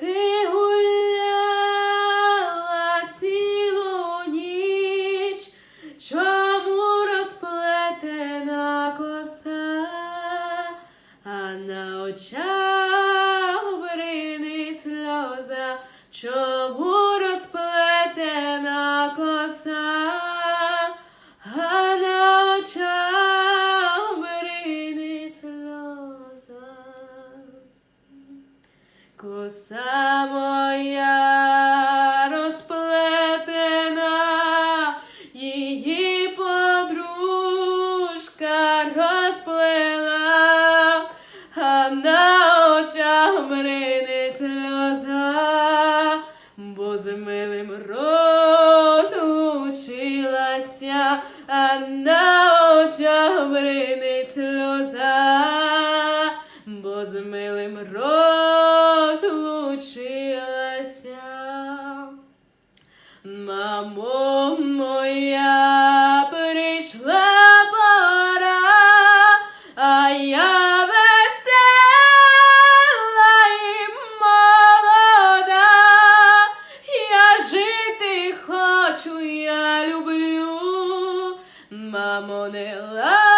ти цілу ніч, чому розплетена коса, а на очах бринить сльоза, чому Коса моя розплетена, її подружка розплела, а на очах бринить сльоза, бо з милим розлучилася, а на очах бринить розлучилася. Мамо моя, прийшла пора, а я весела і молода, я жити хочу, я люблю, мамо, не лай